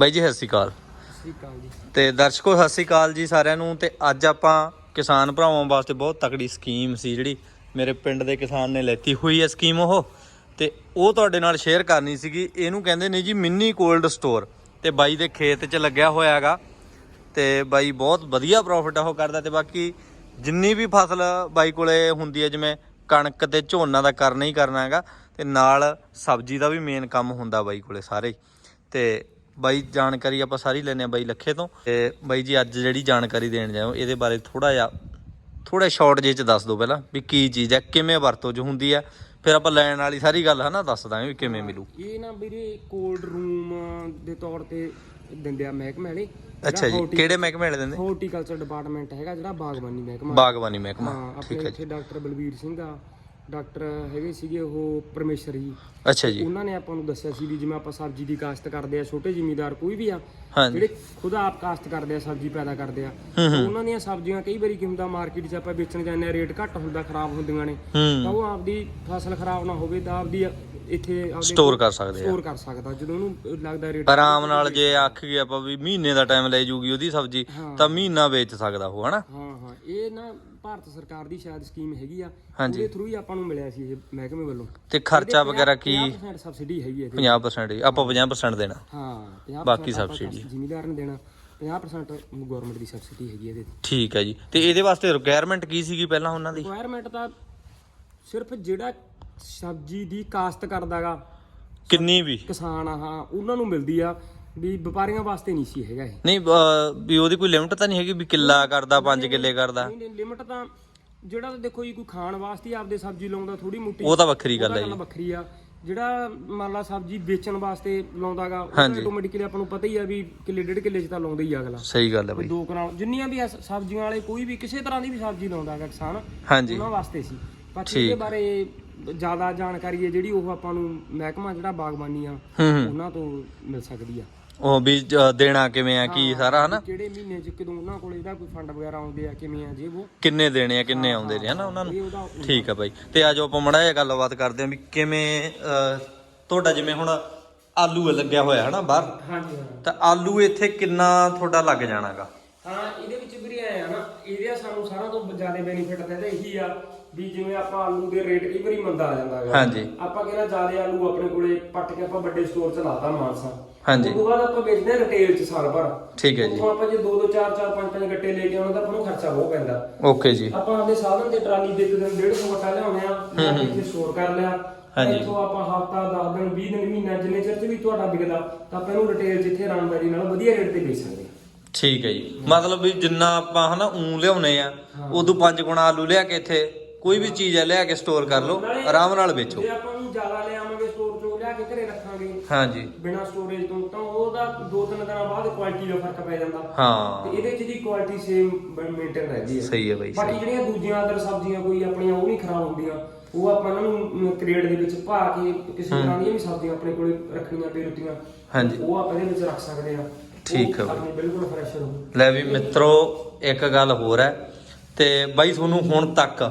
ਬਾਈ ਜੀ ਸਤਿ ਸ਼੍ਰੀ ਅਕਾਲ। ਸ੍ਰੀ ਅਕਾਲ ਜੀ। ਤੇ ਦਰਸ਼ਕੋ ਸਤਿ ਸ਼੍ਰੀ ਅਕਾਲ ਜੀ ਸਾਰਿਆਂ ਨੂੰ। ਤੇ ਅੱਜ ਆਪਾਂ ਕਿਸਾਨ ਭਰਾਵਾਂ ਵਾਸਤੇ ਬਹੁਤ ਤਕੜੀ ਸਕੀਮ ਸੀ ਜਿਹੜੀ ਮੇਰੇ ਪਿੰਡ ਦੇ ਕਿਸਾਨ ਨੇ ਲੈਤੀ। ਹੋਈ ਹੈ ਸਕੀਮ ਉਹ। ਤੇ ਉਹ ਤੁਹਾਡੇ ਨਾਲ ਸ਼ੇਅਰ ਕਰਨੀ ਸੀਗੀ। ਇਹਨੂੰ ਕਹਿੰਦੇ ਨੇ ਜੀ ਮਿੰਨੀ ਕੋਲਡ ਸਟੋਰ। ਤੇ ਬਾਈ ਦੇ ਖੇਤ 'ਚ ਲੱਗਿਆ ਹੋਇਆ ਹੈਗਾ। ਤੇ ਬਾਈ ਬਹੁਤ ਵਧੀਆ ਪ੍ਰੋਫਿਟ ਉਹ ਕਰਦਾ। ਤੇ ਬਾਕੀ ਜਿੰਨੀ ਵੀ ਫਸਲ ਬਾਈ ਕੋਲੇ ਹੁੰਦੀ ਹੈ ਜਿਵੇਂ ਕਣਕ ਤੇ ਝੋਨਾ ਦਾ ਕਰਨਾ ਹੀ ਕਰਨਾ ਹੈਗਾ। ਤੇ ਨਾਲ ਸਬਜ਼ੀ ਦਾ ਵੀ ਮੇਨ ਕੰਮ ਹੁੰਦਾ ਬਾਈ ਕੋਲੇ ਸਾਰੇ। ਤੇ ਬਾਈ ਜਾਣਕਾਰੀ ਆਪਾਂ ਸਾਰੀ ਲੈਨੇ ਆ ਬਾਈ ਲੱਖੇ ਤੋਂ। ਤੇ ਬਾਈ ਜੀ ਅੱਜ ਜਿਹੜੀ ਜਾਣਕਾਰੀ ਦੇਣ ਜਾਓ ਇਹਦੇ ਬਾਰੇ ਥੋੜਾ ਜਿਹਾ ਥੋੜਾ ਸ਼ਾਰਟ ਜਿਹੇ ਚ ਦੱਸ ਦਿਓ ਪਹਿਲਾਂ ਵੀ ਕੀ ਚੀਜ਼ ਹੈ ਕਿਵੇਂ ਵਰਤੋਂ ਚ ਹੁੰਦੀ ਹੈ। ਫਿਰ ਆਪਾਂ ਲੈਣ ਵਾਲੀ ਸਾਰੀ ਗੱਲ ਹਨਾ ਦੱਸ ਦਾਂਗੇ ਵੀ ਕਿਵੇਂ ਮਿਲੂ। ਇਹ ਨਾ ਵੀਰੇ ਕੋਲਡ ਰੂਮ ਦੇ ਤੌਰ ਤੇ ਦਿੰਦੇ ਆ ਮਹਿਕਮੇ ਵਾਲੇ। ਅੱਛਾ ਜੀ ਕਿਹੜੇ ਮਹਿਕਮੇ ਵਾਲੇ ਦਿੰਦੇ? ਹਾਰਟੀਕਲਚਰ ਡਿਪਾਰਟਮੈਂਟ ਹੈਗਾ ਜਿਹੜਾ ਬਾਗਬਾਨੀ ਮਹਿਕਮਾ। ਬਾਗਬਾਨੀ ਮਹਿਕਮਾ। ਹਾਂ ਆਪਣੇ ਇੱਥੇ ਡਾਕਟਰ ਬਲਵੀਰ ਸਿੰਘ ਆ ਡਾਕਟਰ ਹੈਗੇ ਸੀਗੇ ਉਹ ਪਰਮੇਸ਼ਰ। ਜੀ ਅੱਛਾ ਜੀ। ਉਹਨਾਂ ਨੇ ਆਪਾਂ ਨੂੰ ਦੱਸਿਆ ਸੀ ਵੀ ਜਿਵੇਂ ਆਪਾਂ ਸਬਜ਼ੀ ਦੀ ਕਾਸ਼ਤ ਕਰਦੇ ਆ ਛੋਟੇ ਜ਼ਿਮੀਦਾਰ ਕੋਈ ਵੀ ਆ ਜਿਹੜੇ ਖੁਦ ਆਪ ਕਾਸ਼ਤ ਕਰਦੇ ਆ ਸਬਜ਼ੀ ਪੈਦਾ ਕਰਦੇ ਆ। ਉਹਨਾਂ ਦੀਆਂ ਸਬਜ਼ੀਆਂ ਕਈ ਵਾਰੀ ਕੀ ਹੁੰਦਾ ਮਾਰਕੀਟ 'ਚ ਆਪਾਂ ਵੇਚਣ ਜਾਂਦੇ ਆ ਰੇਟ ਘੱਟ ਹੁੰਦਾ ਖਰਾਬ ਹੁੰਦੀਆਂ ਨੇ। ਤਾਂ ਉਹ ਆਪਦੀ ਫਸਲ ਖਰਾਬ ਨਾ ਹੋਵੇ ਤਾਂ ਆਪਦੀ ਇੱਥੇ ਆਪਦੇ ਸਟੋਰ ਕਰ ਸਕਦੇ ਆ। ਸਟੋਰ ਕਰ ਸਕਦਾ। ਜਦੋਂ ਉਹਨੂੰ ਲੱਗਦਾ ਰੇਟ ਆਰਾਮ ਨਾਲ ਜੇ ਆਖ ਗਏ ਆਪਾਂ ਵੀ ਮਹੀਨੇ ਦਾ ਟਾਈਮ ਲੈ ਜੂਗੀ ਉਹਦੀ ਸਬਜ਼ੀ। ਤਾਂ ਮਹੀਨਾ ਵੇਚ ਸਕਦਾ ਉਹ ਹਨਾ? ਇਹ ਨਾ ਭਾਰਤ ਸਰਕਾਰ ਦੀ ਸ਼ਾਇਦ ਸਕੀਮ ਹੈਗੀ ਆ ਹਾਂਜੀ। ਥਰੂ ਹੀ ਆਪਾਂ ਨੂੰ ਮਿਲਿਆ ਸੀ ਇਹ ਮਹਿਕਮੇ ਵੱਲੋਂ। ਤੇ ਖਰਚਾ ਵਗੈਰਾ ਕੀ? 50% ਸਬਸਿਡੀ ਹੈਗੀ ਹੈ ਇਹਦੇ 50% ਹੀ, ਆਪਾਂ 50% ਦੇਣਾ। ਹਾਂ 50% ਬਾਕੀ ਆਪਾਂ subsidy। ਜ਼ਿਮੀਦਾਰ ਨੇ ਦੇਣਾ 50% ਗਵਰਨਮੈਂਟ ਦੀ ਸਬਸਿਡੀ ਹੈਗੀ ਹੈ ਇਹਦੇ ਠੀਕ ਹੈ ਜੀ। ਤੇ ਇਹਦੇ ਵਾਸਤੇ ਰਿਕੁਆਇਰਮੈਂਟ ਕੀ ਸੀਗੀ ਪਹਿਲਾਂ ਉਹਨਾਂ ਦੀ? ਰਿਕੁਆਇਰਮੈਂਟ ਤਾਂ ਸਿਰਫ ਜਿਹੜਾ ਸਬਜ਼ੀ ਦੀ ਕਾਸ਼ਤ ਕਰਦਾਗਾ ਕਿੰਨੀ ਵੀ? ਕਿਸਾਨ ਆ ਹਾਂ ਉਹਨਾਂ ਨੂੰ ਮਿਲਦੀ ਆ। ਵੀ ਵਪਾਰੀਆਂ ਵਾਸਤੇ ਨਹੀਂ ਸੀ ਹੈਗਾ ਇਹ। ਨਹੀਂ ਅਹ, ਵੀ ਉਹਦੀ ਕੋਈ ਲਿਮਟ ਤਾਂ ਨਹੀਂ ਹੈਗੀ ਵੀ ਕਿੱਲਾ ਕਰਦਾ 5 ਕਿੱਲੇ ਕਰਦਾ। ਨਹੀਂ ਨਹੀਂ ਲਿਮਟ ਤਾਂ ਜਿਹੜਾ ਤਾਂ ਦੇਖੋ ਜੀ ਕੋਈ ਖਾਣ ਵਾਸਤੇ ਹੀ ਆਪਦੇ ਸਬਜ਼ੀ ਲਾਉਂਦਾ ਥੋੜੀ ਮੋਟੀ। ਉਹ ਤਾਂ ਵੱਖਰੀ ਗੱਲ ਹੈ ਜੀ। ਵੱਖਰੀ ਆ। ਜਿਹੜਾ ਮੰਨ ਲਾ ਸਬਜ਼ੀ ਵੇਚਣ ਵਾਸਤੇ ਲਾਉਂਦਾਗਾ ਉਹ ਹਾਂਜੀ। ਆਟੋਮੈਟਿਕਲੀ ਆਪਾਂ ਨੂੰ ਪਤਾ ਹੀ ਆ ਵੀ ਕਿੱਲੇ ਡੇਢ ਕਿੱਲੇ 'ਚ ਤਾਂ ਲਾਉਂਦਾ ਹੀ ਆ ਅਗਲਾ। ਸਹੀ ਗੱਲ ਹੈ ਬਈ। ਦੋ ਕਨਾਲ ਜਿੰਨੀਆਂ ਵੀ ਆ ਸ- ਸਬਜ਼ੀਆਂ ਵਾਲੇ ਕੋਈ ਵੀ ਕਿਸੇ ਤਰ੍ਹਾਂ ਦੀ ਵੀ ਸਬਜ਼ੀ ਲਾਉਂਦਾਗਾ ਕਿਸਾਨ ਹਾਂਜੀ। ਉਹਨਾਂ ਵਾਸਤੇ ਸੀ। ਬਾਕੀ ਇਹਦੇ ਬਾਰੇ ਜ਼ਿਆਦਾ ਜਾਣਕਾਰੀ ਹੈ ਜਿਹੜੀ ਉਹ ਆਪਾਂ ਨੂੰ ਮਹਿਕਮਾ ਜਿਹੜਾ ਬਾਗਬਾਨੀ ਆ ਹੂੰ ਹੂੰ। ਉਹਨਾਂ ਤੋਂ ਮਿਲ ਸਕਦੀ ਆ। ਉਹ ਵੀ ਦੇਣਾ ਕਿਵੇਂ ਆ ਕੀ ਸਾਰਾ ਹਨਾ? ਕਿਹੜੇ ਮਹੀਨੇ 'ਚ ਕਦੋਂ ਉਹਨਾਂ ਕੋਲ ਇਹਦਾ ਕੋਈ ਫੰਡ ਵਗੈਰਾ ਆਉਂਦੇ ਆ ਕਿਵੇਂ ਆ ਜੇ ਉਹ? ਕਿੰਨੇ ਦੇਣੇ ਆ ਕਿੰਨੇ ਆਉਂਦੇ ਨੇ ਹਨਾ ਉਹਨਾਂ ਨੂੰ? ਉਹਦਾ ਠੀਕ ਆ ਬਾਈ। ਤੇ ਆਜੋ ਆਪਾਂ ਮੜਾ ਜਿਹਾ ਗੱਲਬਾਤ ਕਰਦੇ ਆਂ ਵੀ ਕਿਵੇਂ ਤੁਹਾਡਾ ਜਿਵੇਂ ਹੁਣ ਆਲੂ ਲੱਗਿਆ ਹੋਇਆ ਹਨਾ ਬਾਹਰ? ਹਾਂਜੀ ਹਾਂ। ਤਾਂ ਆਲੂ ਇੱਥੇ ਕਿੰਨਾ ਤੁਹਾਡਾ ਲੱਗ ਜਾਣਾਗਾ? ਹਾਂ ਇਹਦੇ ਵਿੱਚ ਵੀਰੇ ਆਇਆ ਨਾ ਇਹਦੇ ਸਾਨੂੰ ਸਾਰਾ ਤੋਂ ਜ਼ਿਆਦਾ ਬੈਨੀਫਿਟ ਤਾਂ ਇਹਦਾ ਇਹੀ ਆ ਵੀ ਜਿਵੇਂ ਆਪਾਂ ਆਲੂ ਦੇ ਰੇਟ ਕਈ ਵਾਰੀ ਮੰਦਾ ਆ ਜਾਂਦਾ ਹੈਗਾ। ਹਾਂਜੀ। ਆਪਾਂ ਕਹਿੰਦਾ ਜ਼ਿਆਦਾ ਆਲੂ ਆਪਣੇ ਕੋਲੇ ਪੱਟ ਕੇ ਆਪਾਂ ਵੱਡੇ ਸਟੋਰ 'ਚ ਲਾਤਾ ਮਾਨਸਾ। ਹਾਂਜੀ। ਉਸ ਤੋਂ ਬਾਅਦ ਆਪਾਂ ਵੇਚਦੇ ਰਿਟੇਲ 'ਚ ਸਾਲ ਭਰ। ਠੀਕ ਹੈ ਜੀ। ਉੱਥੋਂ ਆਪਾਂ ਜੇ 2 2 4 4 5 5 ਗੱਟੇ ਲੈ ਕੇ ਆਉਣਾ ਤਾਂ ਆਪਾਂ ਨੂੰ ਖਰਚਾ ਬਹੁਤ ਪੈਂਦਾ। ਓਕੇ ਜੀ। ਆਪਾਂ ਆਪਦੇ ਸਾਧਨ ਤੇ ਟਰਾਲੀ ਦੇ ਇੱਕ ਦਿਨ 150 ਗੱਟਾ ਲਿਆਉਣੇ ਆ ਇੱਥੇ ਸਟੋਰ ਕਰ ਲਿਆ। ਹਾਂਜੀ। ਇੱਥੋਂ ਆਪਾਂ ਹਫਤਾ 10 ਦਿਨ 20 ਦਿਨ ਮਹੀਨਾ ਜਿੰਨੇ ਚਿਰ 'ਚ ਵੀ ਤੁਹਾਡਾ ਵਿਕਦਾ ਤਾਂ ਆਪਾਂ ਇਹਨੂੰ ਰਿਟੇਲ ਜਿੱਥੇ ਆਰਾਮਦਾਰੀ ਨਾਲ ਵਧੀਆ ਰੇਟ ਤੇ ਵੇਚ ਸਕਦੇ ਠੀਕ ਹੈ ਜੀ। ਮਤਲਬ ਵੀ ਜਿੰਨਾ ਆਪਾਂ ਹਨਾ ਊਂ ਲਿਆਉਨੇ ਆ ਉਦੋਂ ਪੰਜ ਗੁਣਾ ਆਲੂ ਲਿਆ ਕੇ ਇੱਥੇ ਕੋਈ ਵੀ ਚੀਜ਼ ਆ ਲਿਆ ਕੇ ਸਟੋਰ ਕਰ ਲਓ ਆਰਾਮ ਨਾਲ ਵੇਚੋ। ਜੇ ਆਪਾਂ ਨੂੰ ਜ਼ਿਆਦਾ ਲਿਆਵਾਂਗੇ ਸਟੋਰ ਚੋਂ ਲਿਆ ਕੇ ਘਰੇ ਰੱਖਾਂਗੇ। ਹਾਂਜੀ। ਬਿਨਾ ਸਟੋਰੇਜ ਤੋਂ ਤਾਂ ਉਹਦਾ ਦੋ ਤਿੰਨ ਦਿਨਾਂ ਬਾਅਦ ਕੁਆਲਿਟੀ ਦਾ ਫ਼ਰਕ ਪੈ ਜਾਂਦਾ। ਹਾਂ। ਤੇ ਇਹਦੇ ਚ ਦੀ ਕੁਆਲਿਟੀ ਸੇਮ ਮੇਨਟੇਨ ਰਹਿੰਦੀ ਹੈ। ਸਹੀ ਹੈ ਬਾਈ ਬਾਕੀ ਜਿਹੜੀਆਂ ਦੂਜੀਆਂ ਅਦਰ ਸਬਜ਼ੀਆਂ ਕੋਈ ਆਪਣੀਆਂ ਉਹ ਨਹੀਂ ਖਰਾਬ ਹੁੰਦੀਆਂ। ਉਹ ਆਪਾਂ ਨੂੰ ਕ੍ਰੇਡ ਦੇ ਵਿੱਚ ਪਾ ਕੇ ਕਿਸੇ ਤਰ੍ਹਾਂ ਦੀਆਂ ਵੀ ਸਬਜ਼ੀਆਂ ਆਪਣੇ ਕੋਲੇ ਰੱਖਣੀਆਂ ਬੇਰੁੱਤੀਆਂ ਹਾਂਜੀ। ਉਹ ਆਪਾਂ ਇਹਦੇ ਵਿੱਚ ਰੱਖ ਸਕਦੇ ਆ ਠੀਕ ਹੈ ਬਾਈ। ਆਪਣੀ ਬਿਲਕੁਲ ਫਰੈਸ਼ ਰਹੂ ਲੈ ਵੀ ਮਿੱਤਰੋ ਇੱਕ ਗੱਲ ਹੋਰ ਹੈ। ਤੇ ਬਾਈ ਤੁਹਾਨੂੰ ਹੁਣ ਤੱਕ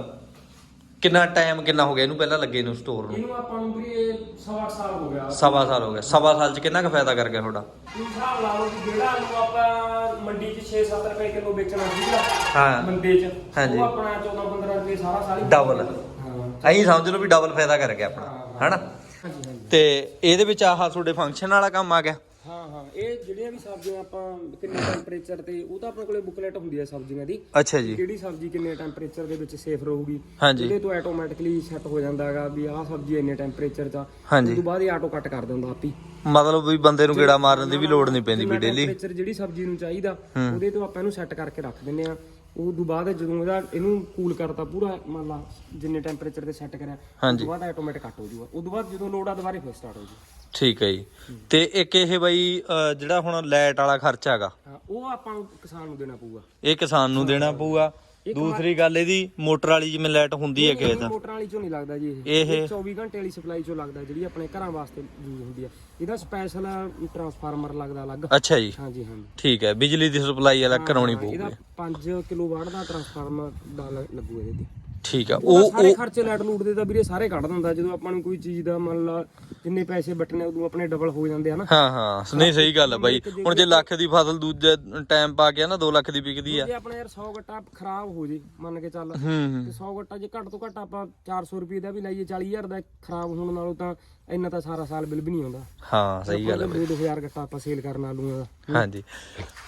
ਕਿੰਨਾ ਟਾਈਮ ਕਿੰਨਾ ਹੋ ਗਿਆ? ਇਹਨੂੰ ਪਹਿਲਾਂ ਲੱਗੇ ਨੂੰ ਸਟੋਰ ਨੂੰ? ਇਹਨੂੰ ਆਪਾਂ ਨੂੰ ਵੀ ਇਹ ਸਵਾ ਕੁ ਸਾਲ ਹੋ ਗਿਆ। ਸਵਾ ਸਾਲ ਹੋ ਗਿਆ। ਸਵਾ ਸਾਲ ਚ ਕਿੰਨਾ ਕੁ ਫਾਇਦਾ ਕਰ ਗਿਆ ਤੁਹਾਡਾ? ਤੁਸੀਂ ਹਿਸਾਬ ਲਾ ਲਓ ਕਿ ਜਿਹੜਾ ਆਲੂ ਆਪਾਂ ਮੰਡੀ 'ਚ 6-7 ਰੁਪਏ ਕਿਲੋ ਵੇਚਣਾ ਸੀਗਾ ਹਾਂ। ਮੰਦੇ 'ਚ ਹਾਂਜੀ। ਉਹ ਆਪਣਾ 14-15 ਰੁਪਏ ਸਾਰਾ ਸਾਲ ਹੀ Double। ਹਾਂ। ਐਂ ਸਮਝ ਲਓ ਵੀ ਡਬਲ ਫਾਇਦਾ ਕਰ ਗਿਆ ਆਪਣਾ ਹਨਾ? ਹਾਂਜੀ ਹਾਂਜੀ। ਤੇ ਇਹਦੇ ਵਿੱਚ ਆਹ ਤੁਹਾਡੇ ਫੰਕਸ਼ਨ ਵਾਲਾ ਕੰਮ ਆ ਗਿਆ। ਹਾਂ ਹਾਂ। ਇਹ ਜਿਹੜੀਆਂ ਵੀ ਸਬਜ਼ੀਆਂ ਆਪਾਂ ਕਿੰਨੇ ਟੈਂਪਰੇਚਰ ਤੇ ਉਹ ਤਾਂ ਆਪਣੇ ਕੋਲੇ ਬੁਕਲੇਟ ਹੁੰਦੀ ਹੈ ਸਬਜ਼ੀਆਂ ਦੀ। ਅੱਛਾ ਜੀ। ਕਿਹੜੀ ਸਬਜ਼ੀ ਕਿੰਨੇ ਟੈਂਪਰੇਚਰ ਦੇ ਵਿੱਚ ਸੇਫ ਰਹੂਗੀ ਹਾਂਜੀ। ਉਹਦੇ ਤੋਂ ਆਟੋਮੈਟਿਕਲੀ ਸੈੱਟ ਹੋ ਜਾਂਦਾ ਹੈਗਾ ਵੀ ਆਹ ਸਬਜ਼ੀ ਇੰਨੇ ਟੈਂਪਰੇਚਰ 'ਚ ਆ। ਉਸ ਹਾਂਜੀ ਤੋਂ ਬਾਅਦ ਇਹ ਆਟੋ ਕੱਟ ਕਰ ਦਿੰਦਾ ਆਪੀ ਮਤਲਬ ਵੀ ਬੰਦੇ ਨੂੰ ਗੇੜਾ ਮਾਰਨ ਦੀ ਵੀ ਲੋੜ ਨਹੀਂ ਪੈਂਦੀ ਵੀ ਡੇਲੀ ਟੈਂਪਰੇਚਰ ਜਿਹੜੀ ਸਬਜ਼ੀ ਨੂੰ ਚਾਹੀਦਾ ਉਹਦੇ ਤੋਂ ਆਪਾਂ ਇਹਨੂੰ ਸੈੱਟ ਕਰਕੇ ਰੱਖ ਦਿੰਨੇ ਆ। ਉਹ ਤੋਂ ਬਾਅਦ ਜਦੋਂ ਇਹਦਾ ਇਹਨੂੰ ਕੂਲ ਕਰਤਾ ਪੂਰਾ ਮੰਨ ਲਾ ਜਿੰਨੇ ਟੈਂਪਰੇਚਰ ਤੇ ਸੈੱਟ ਕਰਿਆ ਉਸ ਹਾਂਜੀ। ਤੋਂ ਬਾਅਦ ਆਟੋਮੈਟਿਕ ਕੱਟ ਹੋ ਜਾਊਗਾ ਉਸ ਤੋਂ ਬਾਅਦ ਜਦੋਂ ਲੋਡ ਆ ਦੁਬਾਰੇ ਫਿਰ ਸਟਾਰਟ ਹੋ ਜਾਊ ਠੀਕ ਹੈ ਜੀ। ਤੇ ਇੱਕ ਇਹ ਬਾਈ ਜਿਹੜਾ ਹੁਣ ਲਾਈਟ ਵਾਲਾ ਖਰਚਾ ਹੈਗਾ। ਹਾਂ ਉਹ ਆਪਾਂ ਨੂੰ ਕਿਸਾਨ ਨੂੰ ਦੇਣਾ ਪਊਗਾ। ਇਹ ਕਿਸਾਨ ਨੂੰ ਦੇਣਾ ਪਊਗਾ। ਦੂਸਰੀ ਗੱਲ ਇਹਦੀ ਮੋਟਰ ਵਾਲੀ ਜਿਵੇਂ ਲਾਈਟ ਹੁੰਦੀ ਹੈ ਖੇਤ ਮੋਟਰਾਂ ਵਾਲੀ ਚੋਂ ਨਹੀਂ ਲੱਗਦਾ ਜੀ ਇਹ। ਇਹ 24 ਘੰਟੇ ਵਾਲੀ ਸਪਲਾਈ ਚੋਂ ਲੱਗਦਾ ਜਿਹੜੀ ਆਪਣੇ ਘਰਾਂ ਵਾਸਤੇ ਯੂਜ਼ ਹੁੰਦੀ ਆ। ਇਹਦਾ ਸਪੈਸ਼ਲ ਟਰਾਂਸਫਾਰਮਰ ਲੱਗਦਾ ਅਲੱਗ। ਅੱਛਾ ਜੀ। ਹਾਂਜੀ ਹਾਂਜੀ। ਠੀਕ ਹੈ ਬਿਜਲੀ ਦੀ ਸਪਲਾਈ ਵਾਲਾ ਕਰਾਉਣੀ ਪਊਗੀ ਇਹਦਾ 5 ਕਿਲੋ ਵਾਟ ਦਾ ਟਰਾਂਸਫਾਰਮਰ ਦਾ ਲ- ਲੱਗੂ ਇਹਦੇ ਤੇ। ਠੀਕ ਆ। ਉਹ ਉਹ ਖਰਚੇ ਲੈਟ ਲੂਟ ਦੇ ਤਾਂ ਵੀਰੇ ਸਾਰੇ ਕੱਢ ਦਿੰਦਾ ਜਦੋਂ ਆਪਾਂ ਨੂੰ ਕੋਈ ਚੀਜ਼ ਦਾ ਮੰਨ ਲਾ ਜਿੰਨੇ ਪੈਸੇ ਬਟਨੇ ਉਦੋਂ ਆਪਣੇ ਡਬਲ ਹੋ ਜਾਂਦੇ ਆ ਨਾ। ਹਾਂ ਹਾਂ। ਨਹੀਂ ਸਹੀ ਗੱਲ ਆ ਬਾਈ। ਹੁਣ ਜੇ ਲੱਖ ਦੀ ਫਸਲ ਦੂਜੇ ਟਾਈਮ ਪਾ ਕੇ ਨਾ 2 ਲੱਖ ਦੀ ਵਿਕਦੀ ਆ। ਜੇ ਆਪਣਾ ਯਾਰ 100 ਗੱਟਾ ਖਰਾਬ ਹੋ ਜੇ ਮੰਨ ਕੇ ਚੱਲ। ਤੇ 100 ਗੱਟਾ ਜੇ ਘੱਟ ਤੋਂ ਘੱਟ ਆਪਾਂ 400 ਰੁਪਏ ਦਾ ਵੀ ਲਾਈਏ 40000 ਦਾ ਖਰਾਬ ਹੋਣ ਨਾਲੋਂ ਤਾਂ ਇੰਨਾ ਤਾਂ ਸਾਰਾ ਸਾਲ ਬਿੱਲ ਵੀ ਨਹੀਂ ਆਉਂਦਾ। ਹਾਂ ਸਹੀ ਗੱਲ ਆ 2-2000 ਗੱਟਾ ਆਪਾਂ ਸੇਲ ਕਰਨ ਆਲੂਆਂ ਦਾ ਹਾਂਜੀ।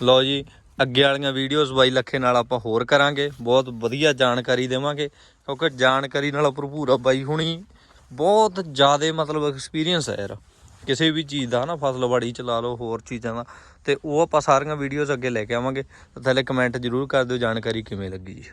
ਲਓ ਜੀ ਅੱਗੇ ਵਾਲੀਆਂ ਵੀਡੀਓਜ਼ ਬਾਈ ਲੱਖੇ ਨਾਲ ਆਪਾਂ ਹੋਰ ਕਰਾਂਗੇ। ਬਹੁਤ ਵਧੀਆ ਜਾਣਕਾਰੀ ਦੇਵਾਂਗੇ। ਕਿਉਂਕਿ ਜਾਣਕਾਰੀ ਨਾਲ ਭਰਪੂਰ ਆ ਬਾਈ ਹੁਣੀ ਬਹੁਤ ਜ਼ਿਆਦਾ ਮਤਲਬ ਐਕਸਪੀਰੀਅੰਸ ਹੈ ਯਾਰ। ਕਿਸੇ ਵੀ ਚੀਜ਼ ਦਾ ਨਾ ਫਸਲਵਾੜੀ ਚ ਲਾ ਲਓ, ਹੋਰ ਚੀਜ਼ਾਂ ਦਾ। ਤੇ ਉਹ ਆਪਾਂ ਸਾਰੀਆਂ ਵੀਡੀਓਜ਼ ਅੱਗੇ ਲੈ ਕੇ ਆਵਾਂਗੇ। ਤਾਂ ਥੱਲੇ ਕਮੈਂਟ ਜ਼ਰੂਰ ਕਰ ਦਿਓ ਜਾਣਕਾਰੀ ਕਿਵੇਂ ਲੱਗੀ ਜੀ।